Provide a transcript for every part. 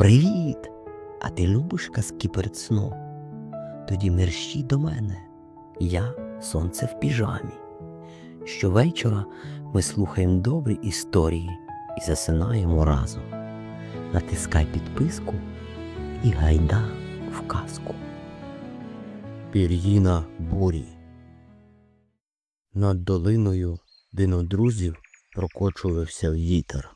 Привіт! А ти любиш казки перед сном? Тоді мерщій до мене. Я сонце в піжамі. Щовечора ми слухаємо добрі історії і засинаємо разом. Натискай підписку і гайда в казку. Пір'їна бурі. Над долиною динодрузів прокочувався вітер,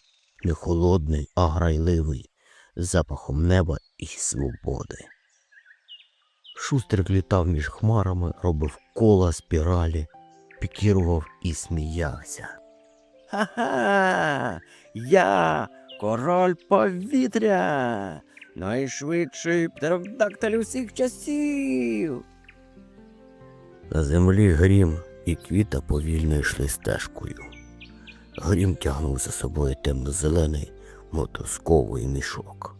не холодний, а грайливий, запахом неба і свободи. Шустрик літав між хмарами, робив кола спіралі, пікірував і сміявся. Ха-ха! Я король повітря, найшвидший птеродактиль усіх часів. На землі грім і квіта повільно йшли стежкою. Грім тягнув за собою темно-зелений мотузковий мішок.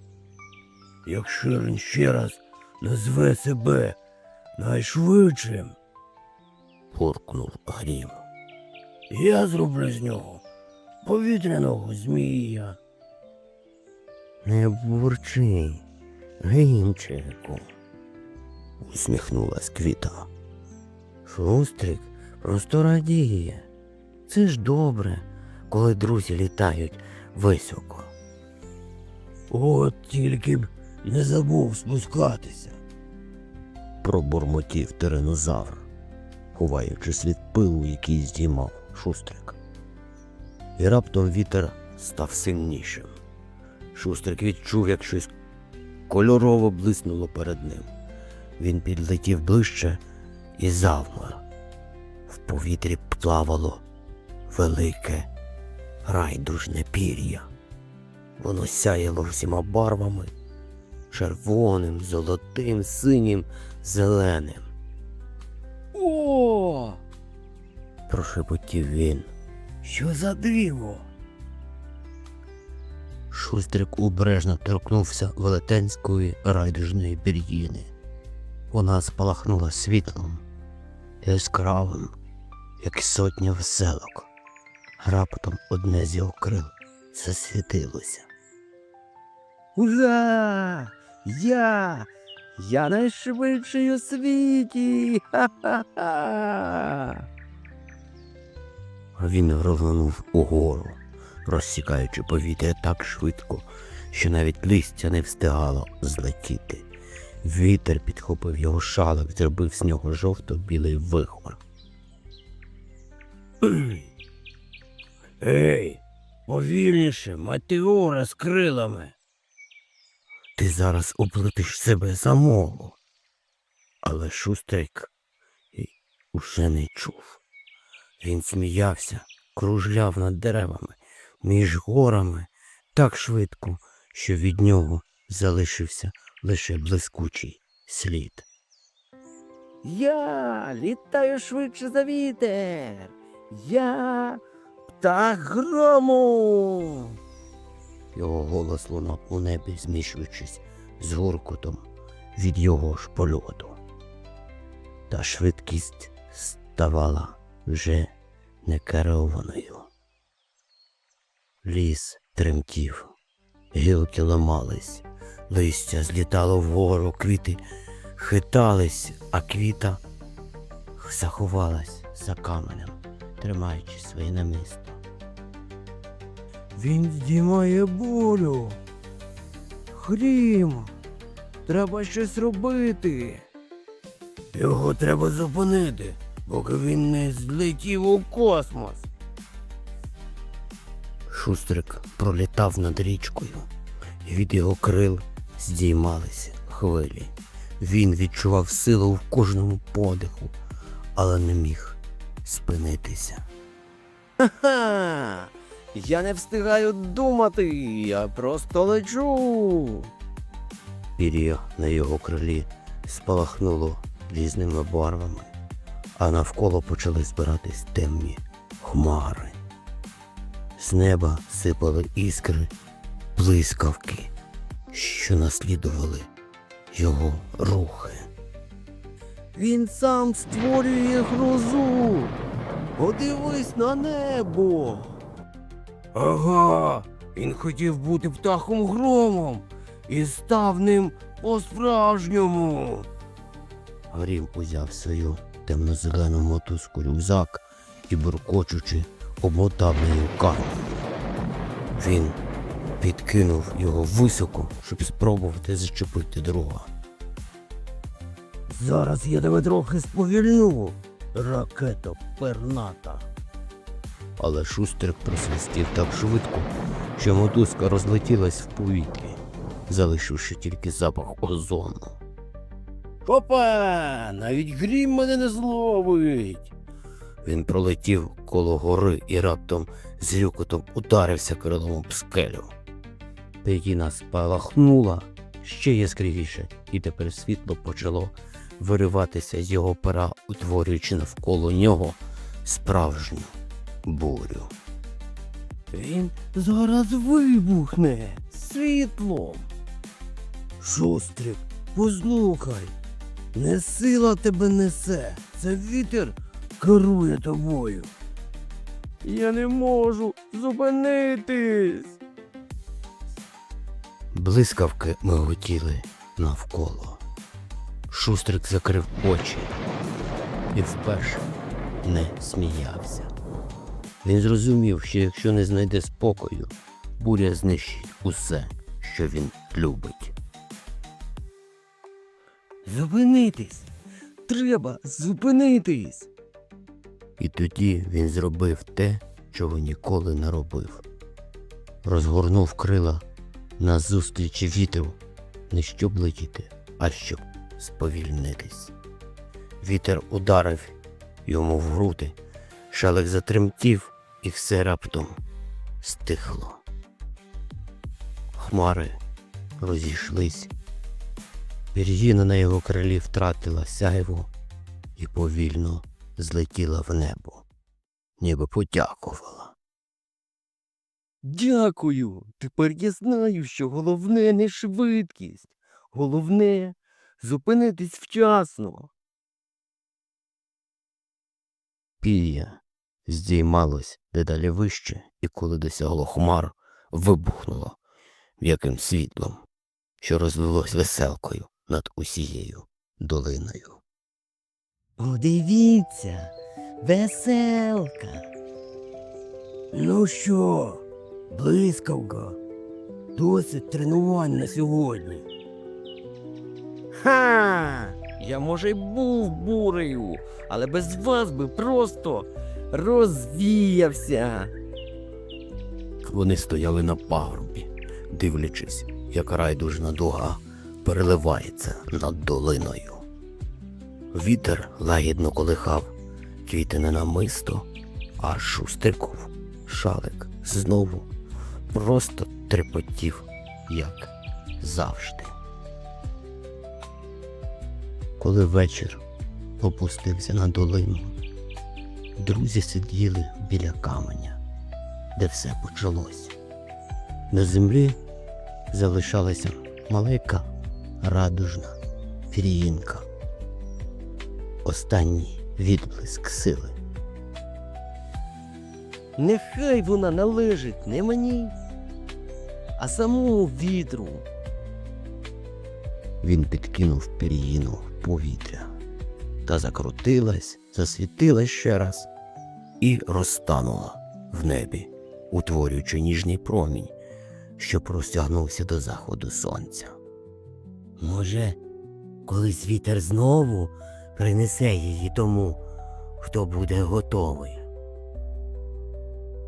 Якщо він ще раз назве себе найшвидшим, Фуркнув грім. я зроблю з нього повітряного змія. Не бурчи, грімчику, усміхнулась квіта. Шустрик просто радіє. Це ж добре, коли друзі літають високо. От тільки б не забув спускатися. пробурмотів тиренозавр, ховаючись від пилу, який здіймав шустрик. І раптом вітер став сильнішим. Шустрик відчув, як щось кольорово блиснуло перед ним. Він підлетів ближче і завмер. В повітрі плавало велике райдужне пір'я. Воно сяяло всіма барвами червоним, золотим, синім, зеленим. О, Прошепотів він. що за диво? Шустрик обережно торкнувся велетенської райдужної пір'їни. Вона спалахнула світлом, яскравим, як сотня веселок. Раптом одне з його крил засвітилося. Ура! Я! Я найшвидший у світі! Ха-ха-ха! Він рвонув угору, розсікаючи повітря так швидко, що навіть листя не встигало злетіти. Вітер підхопив його шалик, зробив з нього жовто-білий вихор. Ей, повільніше, матіора з крилами. Ти зараз оплетиш себе самого. Але шустрик уже не чув. Він сміявся, кружляв над деревами, між горами так швидко, що від нього залишився лише блискучий слід. Я літаю швидше за вітер. Я птах грому. Його голос лунав у небі, змішуючись з гуркотом від його ж польоту. Та швидкість ставала вже некерованою. Ліс тремтів, гілки ламались, листя злітало вгору, квіти хитались, а квіта заховалась за каменем, тримаючи своє намисто. Він здіймає болю. Хрім. Треба щось робити. Його треба зупинити, поки він не злетів у космос. Шустрик пролітав над річкою, і від його крил здіймалися хвилі. Він відчував силу в кожному подиху, але не міг спинитися. Ха! Я не встигаю думати, я просто лечу. Пір'я на його крилі спалахнуло різними барвами, а навколо почали збиратись темні хмари. З неба сипали іскри, блискавки, що наслідували його рухи. Він сам створює грозу. Подивись на небо. Ага, він хотів бути птахом громом. і став ним по-справжньому. Грім узяв свою темно-зелену мотузку рюкзак і, буркочучи, омотав нею камінь. Він підкинув його високо, щоб спробувати зачепити друга. Зараз я тебе трохи сповільню, ракето перната. Але шустрик просвистів так швидко, що мотузка розлетілась в повітрі, залишивши тільки запах озону. Опа! Навіть грім мене не зловить. Він пролетів коло гори і раптом з рюкотом ударився крилом об скелю. Петіна спалахнула ще яскравіше, і тепер світло почало вириватися з його пера, утворюючи навколо нього справжню бурю. Він зараз вибухне світлом. Шустрик, послухай, не сила тебе несе, це вітер керує тобою. Я не можу зупинитись. Блискавки миготіли навколо. Шустрик закрив очі і вперше не сміявся. Він зрозумів, що якщо не знайде спокою, буря знищить усе, що він любить. Зупинитись. Треба зупинитись. І тоді він зробив те, чого ніколи не робив. Розгорнув крила назустріч вітру, не щоб летіти, а щоб сповільнитись. Вітер ударив йому в груди, шалик затремтів, і все раптом стихло. Хмари розійшлись. Пір'їна на його крилі втратила сяйву і повільно злетіла в небо, ніби подякувала. Дякую. Тепер я знаю, що головне не швидкість. Головне зупинитись вчасно. Пір'я здіймалось дедалі вище, і коли досягло хмар, вибухнуло м'яким світлом, що розлилось веселкою над усією долиною. Подивіться, веселка. Ну що, блискавка, досить тренувань на сьогодні. Ха! Я може й був бурею, але без вас би просто розвіявся. Вони стояли на пагорбі, дивлячись, як райдужна дуга переливається над долиною. Вітер лагідно колихав квітине намисто, а шустриков шалик знову просто трепотів, як завжди. Коли вечір опустився на долину, друзі сиділи біля каменя, де все почалось. На землі залишалася маленька радужна фіріїнка. Останній відблиск сили. Нехай вона належить не мені, а самому вітру. Він підкинув пір'їну в повітря та закрутилась, засвітилась ще раз і розтанула в небі, утворюючи ніжний промінь, що простягнувся до заходу сонця. Може, колись вітер знову принесе її тому, хто буде готовий.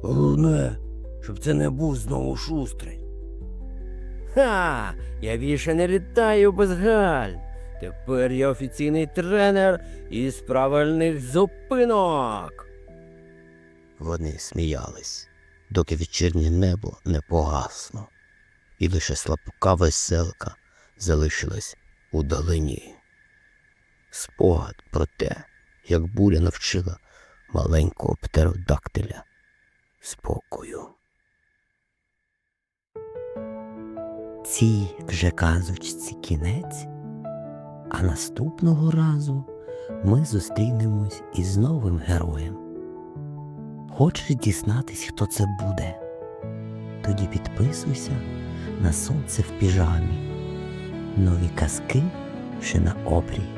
Головне, щоб це не був знову шустрий. Ха! Я більше не літаю без галь. Тепер я офіційний тренер із правильних зупинок. Вони сміялись, доки вечірнє небо не погасло, і лише слабка веселка залишилась у долині. Спогад про те, як буря навчила маленького птеродактиля спокою. Цій вже казочці кінець, а наступного разу ми зустрінемось із новим героєм. Хочеш дізнатись, хто це буде? Тоді підписуйся на сонце в піжамі Нові казки ще на обрії.